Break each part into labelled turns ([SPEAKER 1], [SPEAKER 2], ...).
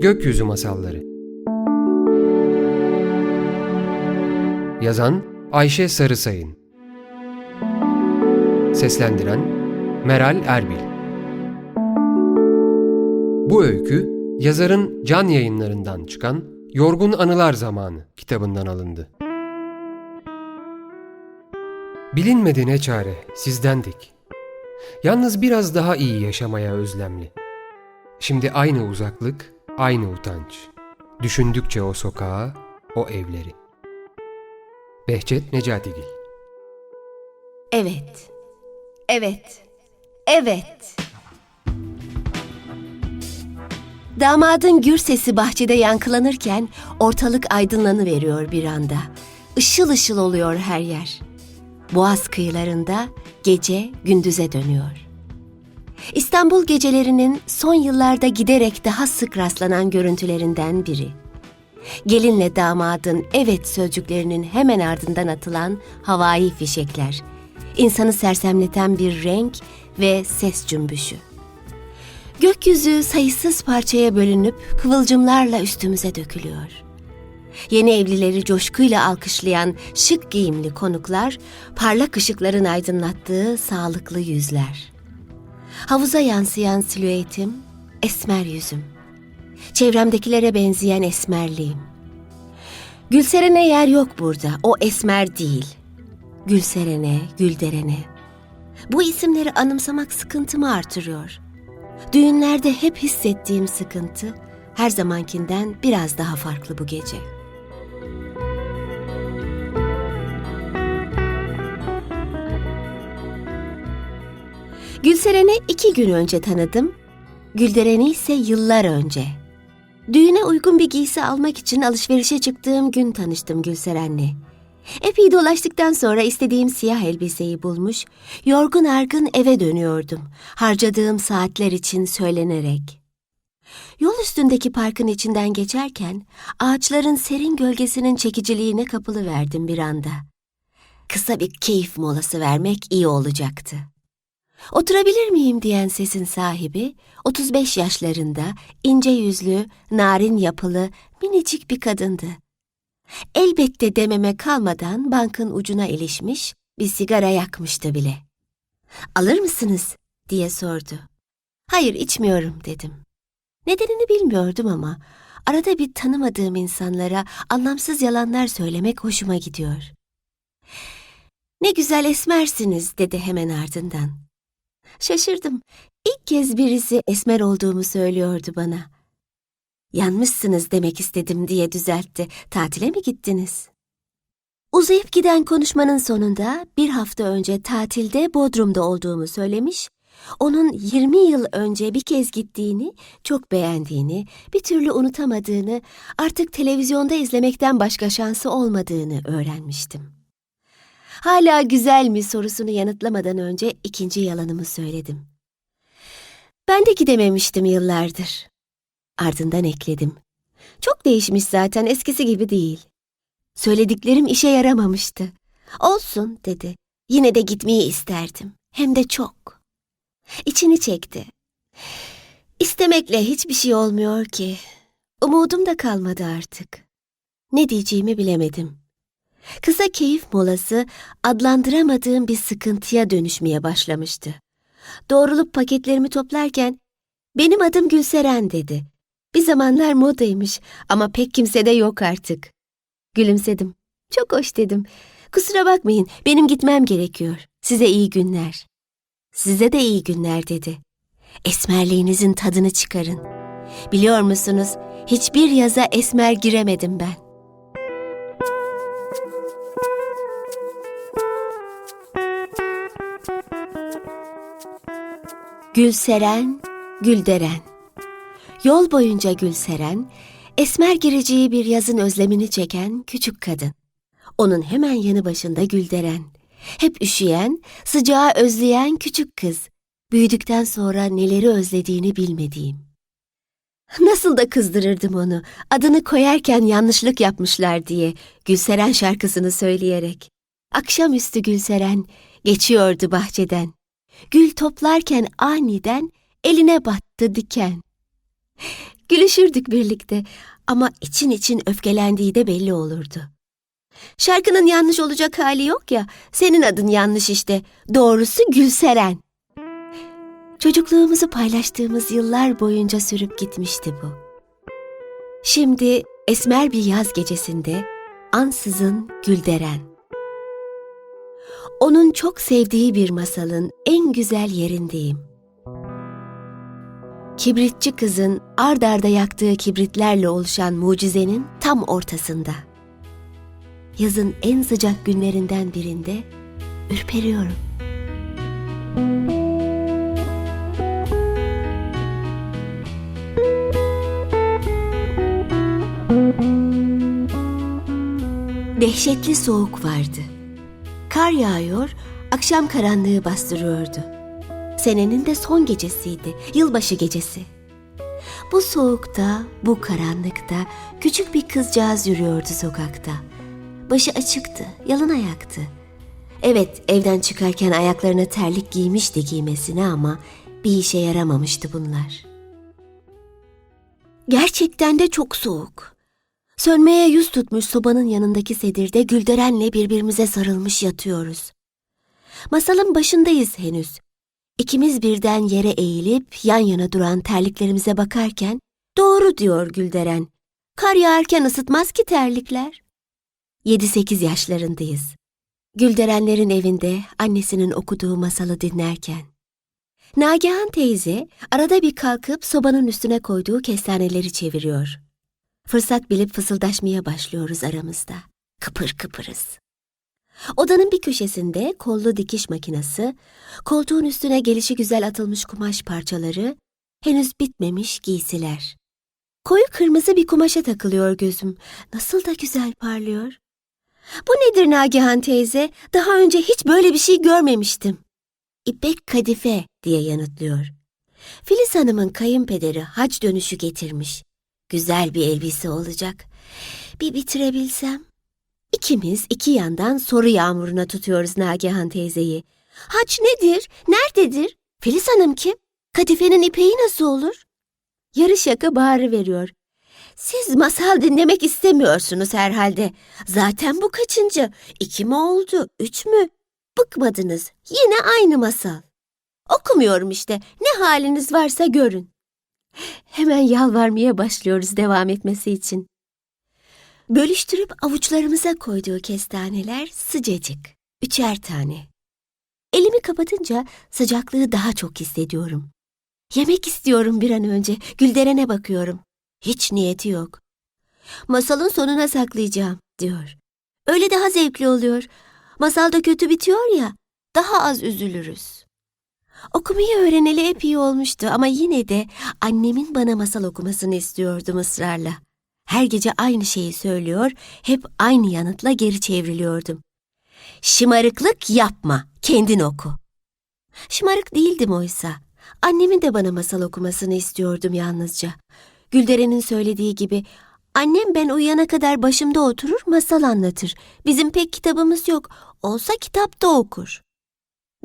[SPEAKER 1] Gökyüzü Masalları Yazan Ayşe Sarısayın Seslendiren Meral Erbil Bu öykü yazarın can yayınlarından çıkan Yorgun Anılar Zamanı kitabından alındı. Bilinmedi ne çare, sizdendik. Yalnız biraz daha iyi yaşamaya özlemli. Şimdi aynı uzaklık, aynı utanç. Düşündükçe o sokağı, o evleri. Behçet Necatigil
[SPEAKER 2] Evet. Evet. Evet. Damadın gür sesi bahçede yankılanırken ortalık aydınlanıveriyor bir anda. Işıl ışıl oluyor her yer. Boğaz kıyılarında gece gündüze dönüyor. İstanbul gecelerinin son yıllarda giderek daha sık rastlanan görüntülerinden biri. Gelinle damadın evet sözcüklerinin hemen ardından atılan havai fişekler. insanı sersemleten bir renk ve ses cümbüşü. Gökyüzü sayısız parçaya bölünüp kıvılcımlarla üstümüze dökülüyor. Yeni evlileri coşkuyla alkışlayan şık giyimli konuklar, parlak ışıkların aydınlattığı sağlıklı yüzler. Havuza yansıyan silüetim, esmer yüzüm. Çevremdekilere benzeyen esmerliğim. Gülseren'e yer yok burada, o esmer değil. Gülseren'e, Gülderen'e. Bu isimleri anımsamak sıkıntımı artırıyor. Düğünlerde hep hissettiğim sıkıntı, her zamankinden biraz daha farklı bu gece. Gülseren'i iki gün önce tanıdım, Gülderen'i ise yıllar önce. Düğüne uygun bir giysi almak için alışverişe çıktığım gün tanıştım Gülseren'le. Epey dolaştıktan sonra istediğim siyah elbiseyi bulmuş, yorgun argın eve dönüyordum. Harcadığım saatler için söylenerek. Yol üstündeki parkın içinden geçerken ağaçların serin gölgesinin çekiciliğine kapılıverdim bir anda. Kısa bir keyif molası vermek iyi olacaktı. Oturabilir miyim diyen sesin sahibi, 35 yaşlarında, ince yüzlü, narin yapılı, minicik bir kadındı. Elbette dememe kalmadan bankın ucuna ilişmiş, bir sigara yakmıştı bile. Alır mısınız? diye sordu. Hayır içmiyorum dedim. Nedenini bilmiyordum ama arada bir tanımadığım insanlara anlamsız yalanlar söylemek hoşuma gidiyor. Ne güzel esmersiniz dedi hemen ardından. Şaşırdım. İlk kez birisi esmer olduğumu söylüyordu bana. Yanmışsınız demek istedim diye düzeltti. Tatile mi gittiniz? Uzayıp giden konuşmanın sonunda bir hafta önce tatilde Bodrum'da olduğumu söylemiş, onun 20 yıl önce bir kez gittiğini, çok beğendiğini, bir türlü unutamadığını, artık televizyonda izlemekten başka şansı olmadığını öğrenmiştim. Hala güzel mi sorusunu yanıtlamadan önce ikinci yalanımı söyledim. Ben de gidememiştim yıllardır. Ardından ekledim. Çok değişmiş zaten eskisi gibi değil. Söylediklerim işe yaramamıştı. Olsun dedi. Yine de gitmeyi isterdim. Hem de çok. İçini çekti. İstemekle hiçbir şey olmuyor ki. Umudum da kalmadı artık. Ne diyeceğimi bilemedim. Kısa keyif molası adlandıramadığım bir sıkıntıya dönüşmeye başlamıştı. Doğrulup paketlerimi toplarken benim adım Gülseren dedi. Bir zamanlar modaymış ama pek kimse de yok artık. Gülümsedim. Çok hoş dedim. Kusura bakmayın benim gitmem gerekiyor. Size iyi günler. Size de iyi günler dedi. Esmerliğinizin tadını çıkarın. Biliyor musunuz hiçbir yaza esmer giremedim ben. Gülseren, Gülderen. Yol boyunca Gülseren, esmer gireceği bir yazın özlemini çeken küçük kadın. Onun hemen yanı başında Gülderen. Hep üşüyen, sıcağı özleyen küçük kız. Büyüdükten sonra neleri özlediğini bilmediğim. Nasıl da kızdırırdım onu, adını koyarken yanlışlık yapmışlar diye Gülseren şarkısını söyleyerek. Akşamüstü Gülseren geçiyordu bahçeden. Gül toplarken aniden eline battı diken. Gülüşürdük birlikte ama için için öfkelendiği de belli olurdu. Şarkının yanlış olacak hali yok ya, senin adın yanlış işte. Doğrusu Gülseren. Çocukluğumuzu paylaştığımız yıllar boyunca sürüp gitmişti bu. Şimdi esmer bir yaz gecesinde ansızın Gülderen. Onun çok sevdiği bir masalın en güzel yerindeyim. Kibritçi kızın ard arda yaktığı kibritlerle oluşan mucizenin tam ortasında. Yazın en sıcak günlerinden birinde ürperiyorum. Dehşetli soğuk vardı. Kar yağıyor, akşam karanlığı bastırıyordu. Senenin de son gecesiydi, yılbaşı gecesi. Bu soğukta, bu karanlıkta küçük bir kızcağız yürüyordu sokakta. Başı açıktı, yalın ayaktı. Evet, evden çıkarken ayaklarına terlik giymişti giymesine ama bir işe yaramamıştı bunlar. Gerçekten de çok soğuk. Sönmeye yüz tutmuş sobanın yanındaki sedirde Gülderen'le birbirimize sarılmış yatıyoruz. Masalın başındayız henüz. İkimiz birden yere eğilip yan yana duran terliklerimize bakarken doğru diyor Gülderen. Kar yağarken ısıtmaz ki terlikler. 7-8 yaşlarındayız. Gülderenlerin evinde annesinin okuduğu masalı dinlerken. Nagihan teyze arada bir kalkıp sobanın üstüne koyduğu kestaneleri çeviriyor. Fırsat bilip fısıldaşmaya başlıyoruz aramızda. Kıpır kıpırız. Odanın bir köşesinde kollu dikiş makinesi, koltuğun üstüne gelişi güzel atılmış kumaş parçaları, henüz bitmemiş giysiler. Koyu kırmızı bir kumaşa takılıyor gözüm. Nasıl da güzel parlıyor. Bu nedir Nagihan teyze? Daha önce hiç böyle bir şey görmemiştim. İpek kadife diye yanıtlıyor. Filiz Hanım'ın kayınpederi hac dönüşü getirmiş. Güzel bir elbise olacak. Bir bitirebilsem. İkimiz iki yandan soru yağmuruna tutuyoruz Nagihan teyzeyi. Haç nedir? Nerededir? Filiz Hanım kim? Kadifenin ipeği nasıl olur? Yarı şaka bağırı veriyor. Siz masal dinlemek istemiyorsunuz herhalde. Zaten bu kaçıncı? İki mi oldu? Üç mü? Bıkmadınız. Yine aynı masal. Okumuyorum işte. Ne haliniz varsa görün. Hemen yalvarmaya başlıyoruz devam etmesi için. Bölüştürüp avuçlarımıza koyduğu kestaneler sıcacık. Üçer tane. Elimi kapatınca sıcaklığı daha çok hissediyorum. Yemek istiyorum bir an önce. Gülderen'e bakıyorum. Hiç niyeti yok. Masalın sonuna saklayacağım, diyor. Öyle daha zevkli oluyor. Masalda kötü bitiyor ya, daha az üzülürüz. Okumayı öğreneli epey iyi olmuştu ama yine de annemin bana masal okumasını istiyordum ısrarla. Her gece aynı şeyi söylüyor, hep aynı yanıtla geri çevriliyordum. Şımarıklık yapma, kendin oku. Şımarık değildim oysa. Annemin de bana masal okumasını istiyordum yalnızca. Gülderen'in söylediği gibi, annem ben uyuyana kadar başımda oturur masal anlatır. Bizim pek kitabımız yok, olsa kitapta okur.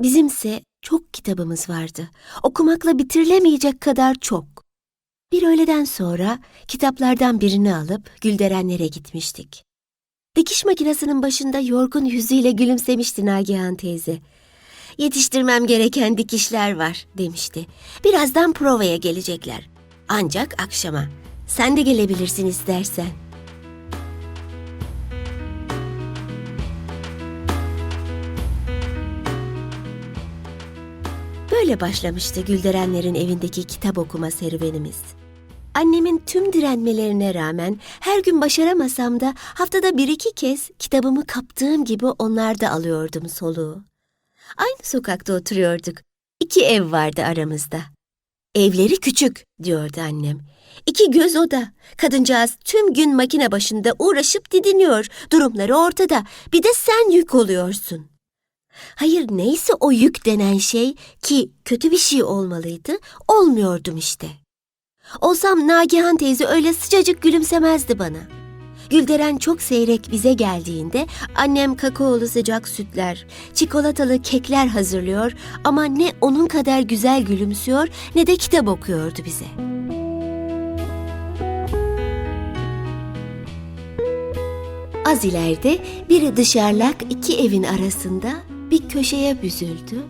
[SPEAKER 2] Bizimse çok kitabımız vardı. Okumakla bitirilemeyecek kadar çok. Bir öğleden sonra kitaplardan birini alıp Gülderenlere gitmiştik. Dikiş makinesinin başında yorgun yüzüyle gülümsemişti Nagihan teyze. Yetiştirmem gereken dikişler var demişti. Birazdan provaya gelecekler. Ancak akşama. Sen de gelebilirsin istersen. Böyle başlamıştı Gülderenlerin evindeki kitap okuma serüvenimiz. Annemin tüm direnmelerine rağmen her gün başaramasam da haftada bir iki kez kitabımı kaptığım gibi onlarda alıyordum soluğu. Aynı sokakta oturuyorduk. İki ev vardı aramızda. Evleri küçük diyordu annem. İki göz oda. Kadıncağız tüm gün makine başında uğraşıp didiniyor. Durumları ortada. Bir de sen yük oluyorsun. Hayır neyse o yük denen şey ki kötü bir şey olmalıydı, olmuyordum işte. Olsam Nagihan teyze öyle sıcacık gülümsemezdi bana. Gülderen çok seyrek bize geldiğinde annem kakaolu sıcak sütler, çikolatalı kekler hazırlıyor ama ne onun kadar güzel gülümsüyor ne de kitap okuyordu bize.'' Az ileride biri dışarılak iki evin arasında, bir köşeye büzüldü,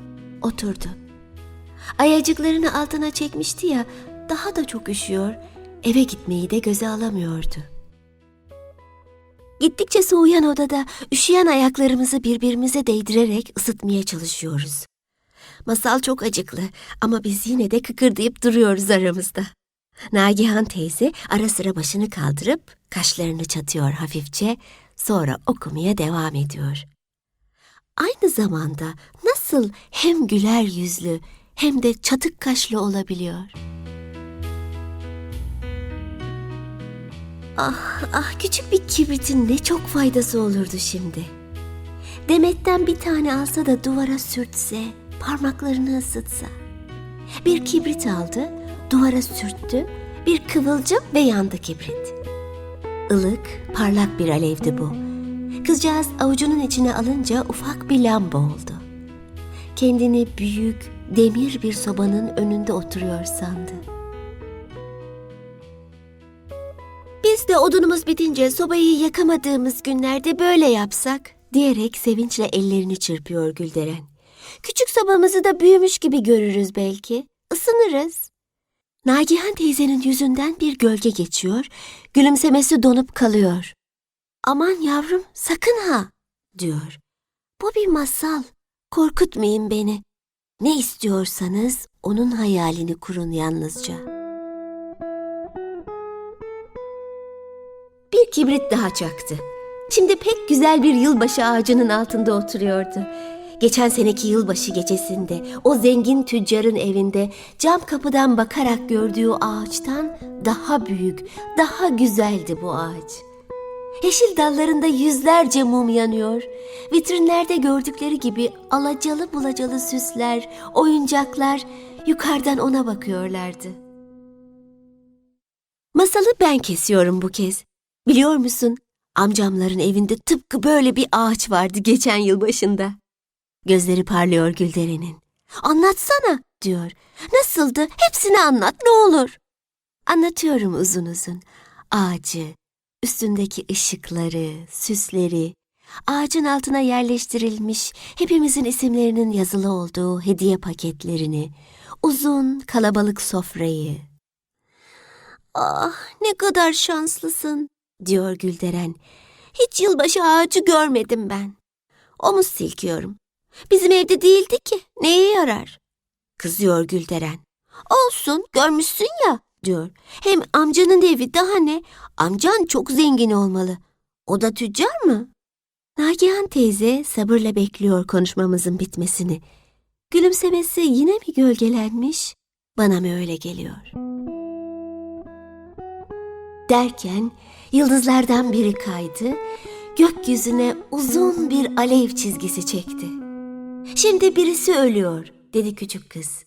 [SPEAKER 2] oturdu. Ayacıklarını altına çekmişti ya, daha da çok üşüyor, eve gitmeyi de göze alamıyordu. Gittikçe soğuyan odada üşüyen ayaklarımızı birbirimize değdirerek ısıtmaya çalışıyoruz. Masal çok acıklı ama biz yine de kıkırdayıp duruyoruz aramızda. Nagihan teyze ara sıra başını kaldırıp kaşlarını çatıyor hafifçe, sonra okumaya devam ediyor. Aynı zamanda nasıl hem güler yüzlü hem de çatık kaşlı olabiliyor? Ah, ah küçük bir kibritin ne çok faydası olurdu şimdi. Demet'ten bir tane alsa da duvara sürtse, parmaklarını ısıtsa. Bir kibrit aldı, duvara sürttü, bir kıvılcım ve yandı kibrit. Ilık, parlak bir alevdi bu. Kızcağız avucunun içine alınca ufak bir lamba oldu. Kendini büyük, demir bir sobanın önünde oturuyor sandı. Biz de odunumuz bitince sobayı yakamadığımız günlerde böyle yapsak diyerek sevinçle ellerini çırpıyor Gülderen. Küçük sobamızı da büyümüş gibi görürüz belki. Isınırız. Nagihan teyzenin yüzünden bir gölge geçiyor, gülümsemesi donup kalıyor. Aman yavrum sakın ha, diyor. Bu bir masal, korkutmayın beni. Ne istiyorsanız onun hayalini kurun yalnızca. Bir kibrit daha çaktı. Şimdi pek güzel bir yılbaşı ağacının altında oturuyordu. Geçen seneki yılbaşı gecesinde o zengin tüccarın evinde cam kapıdan bakarak gördüğü ağaçtan daha büyük, daha güzeldi bu ağaç. Yeşil dallarında yüzlerce mum yanıyor. Vitrinlerde gördükleri gibi alacalı bulacalı süsler, oyuncaklar yukarıdan ona bakıyorlardı. Masalı ben kesiyorum bu kez. Biliyor musun? Amcamların evinde tıpkı böyle bir ağaç vardı geçen yıl başında. Gözleri parlıyor Gülderen'in. Anlatsana diyor. Nasıldı? Hepsini anlat ne olur. Anlatıyorum uzun uzun. Ağacı, üstündeki ışıkları, süsleri, ağacın altına yerleştirilmiş hepimizin isimlerinin yazılı olduğu hediye paketlerini, uzun kalabalık sofrayı. Ah ne kadar şanslısın diyor Gülderen. Hiç yılbaşı ağacı görmedim ben. Omuz silkiyorum. Bizim evde değildi ki. Neye yarar? Kızıyor Gülderen. Olsun görmüşsün ya diyor. Hem amcanın evi daha ne? Amcan çok zengin olmalı. O da tüccar mı? Nagihan teyze sabırla bekliyor konuşmamızın bitmesini. Gülümsemesi yine mi gölgelenmiş? Bana mı öyle geliyor? Derken yıldızlardan biri kaydı, gökyüzüne uzun bir alev çizgisi çekti. Şimdi birisi ölüyor, dedi küçük kız.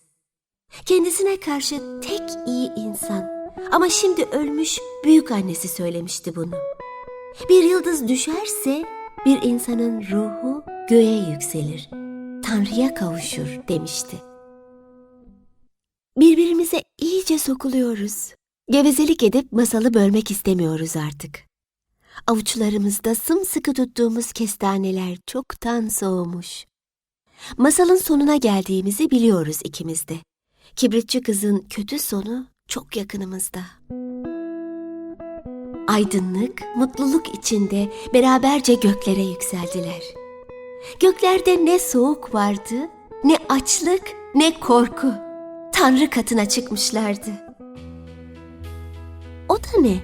[SPEAKER 2] Kendisine karşı tek iyi insan ama şimdi ölmüş büyük annesi söylemişti bunu. Bir yıldız düşerse bir insanın ruhu göğe yükselir, Tanrı'ya kavuşur demişti. Birbirimize iyice sokuluyoruz. Gevezelik edip masalı bölmek istemiyoruz artık. Avuçlarımızda sımsıkı tuttuğumuz kestaneler çoktan soğumuş. Masalın sonuna geldiğimizi biliyoruz ikimiz de. Kibritçi kızın kötü sonu çok yakınımızda. Aydınlık, mutluluk içinde beraberce göklere yükseldiler. Göklerde ne soğuk vardı, ne açlık, ne korku. Tanrı katına çıkmışlardı. O da ne?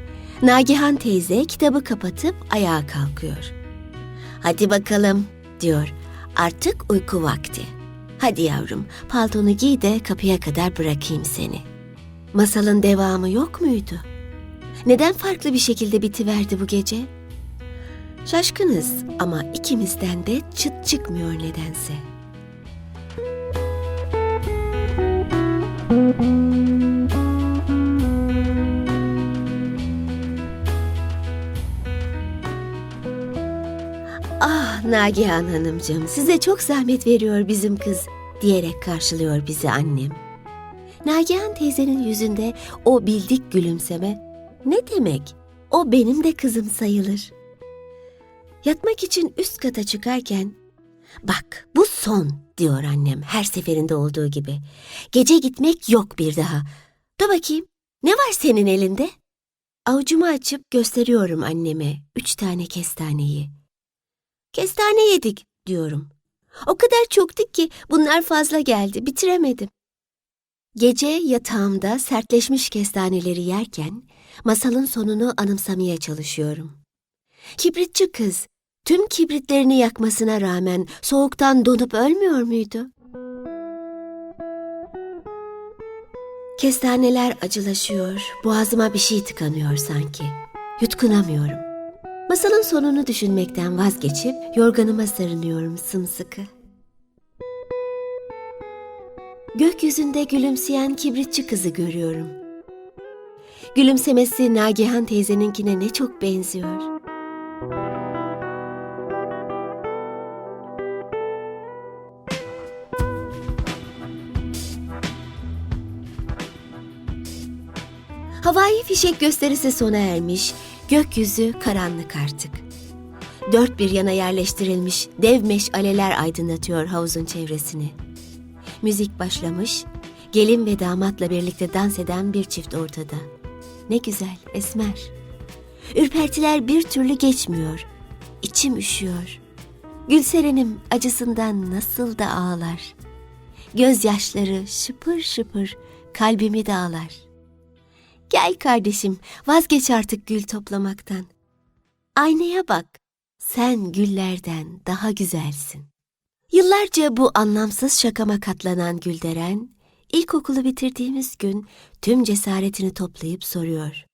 [SPEAKER 2] Nagihan teyze kitabı kapatıp ayağa kalkıyor. Hadi bakalım diyor. Artık uyku vakti. Hadi yavrum paltonu giy de kapıya kadar bırakayım seni. Masalın devamı yok muydu? Neden farklı bir şekilde bitiverdi bu gece? Şaşkınız ama ikimizden de çıt çıkmıyor nedense. Nagihan Hanımcığım size çok zahmet veriyor bizim kız diyerek karşılıyor bizi annem. Nagihan teyzenin yüzünde o bildik gülümseme ne demek? O benim de kızım sayılır. Yatmak için üst kata çıkarken Bak bu son diyor annem her seferinde olduğu gibi. Gece gitmek yok bir daha. Dur bakayım ne var senin elinde? Avucumu açıp gösteriyorum anneme üç tane kestaneyi. Kestane yedik diyorum. O kadar çoktu ki bunlar fazla geldi bitiremedim. Gece yatağımda sertleşmiş kestaneleri yerken masalın sonunu anımsamaya çalışıyorum. Kibritçi kız tüm kibritlerini yakmasına rağmen soğuktan donup ölmüyor muydu? Kestaneler acılaşıyor, boğazıma bir şey tıkanıyor sanki. Yutkunamıyorum. Masalın sonunu düşünmekten vazgeçip yorganıma sarınıyorum sımsıkı. Gökyüzünde gülümseyen kibritçi kızı görüyorum. Gülümsemesi Nagihan teyzeninkine ne çok benziyor. Havai fişek gösterisi sona ermiş, gökyüzü karanlık artık. Dört bir yana yerleştirilmiş dev meşaleler aydınlatıyor havuzun çevresini. Müzik başlamış, gelin ve damatla birlikte dans eden bir çift ortada. Ne güzel, esmer. Ürpertiler bir türlü geçmiyor. İçim üşüyor. Gülseren'im acısından nasıl da ağlar. Gözyaşları şıpır şıpır kalbimi dağlar. Gel kardeşim, vazgeç artık gül toplamaktan. Aynaya bak, sen güllerden daha güzelsin. Yıllarca bu anlamsız şakama katlanan Gülderen, ilkokulu bitirdiğimiz gün tüm cesaretini toplayıp soruyor.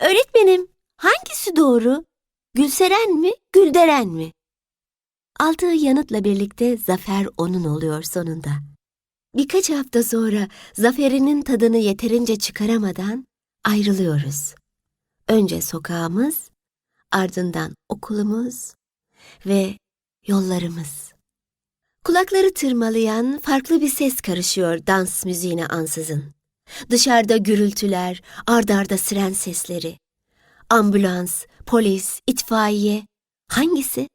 [SPEAKER 2] Öğretmenim, hangisi doğru? Gülseren mi, Gülderen mi? Aldığı yanıtla birlikte zafer onun oluyor sonunda. Birkaç hafta sonra zaferinin tadını yeterince çıkaramadan ayrılıyoruz. Önce sokağımız, ardından okulumuz ve yollarımız. Kulakları tırmalayan farklı bir ses karışıyor dans müziğine ansızın. Dışarıda gürültüler, ardarda siren sesleri. Ambulans, polis, itfaiye. Hangisi?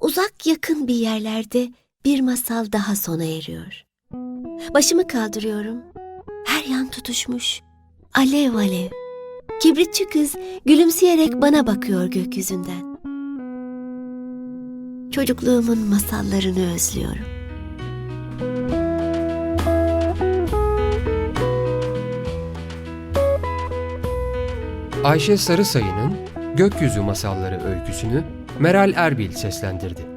[SPEAKER 2] Uzak yakın bir yerlerde bir masal daha sona eriyor. Başımı kaldırıyorum. Her yan tutuşmuş. Alev alev. Kibritçi kız gülümseyerek bana bakıyor gökyüzünden. Çocukluğumun masallarını özlüyorum.
[SPEAKER 1] Ayşe Sarısayı'nın Gökyüzü Masalları öyküsünü Meral Erbil seslendirdi.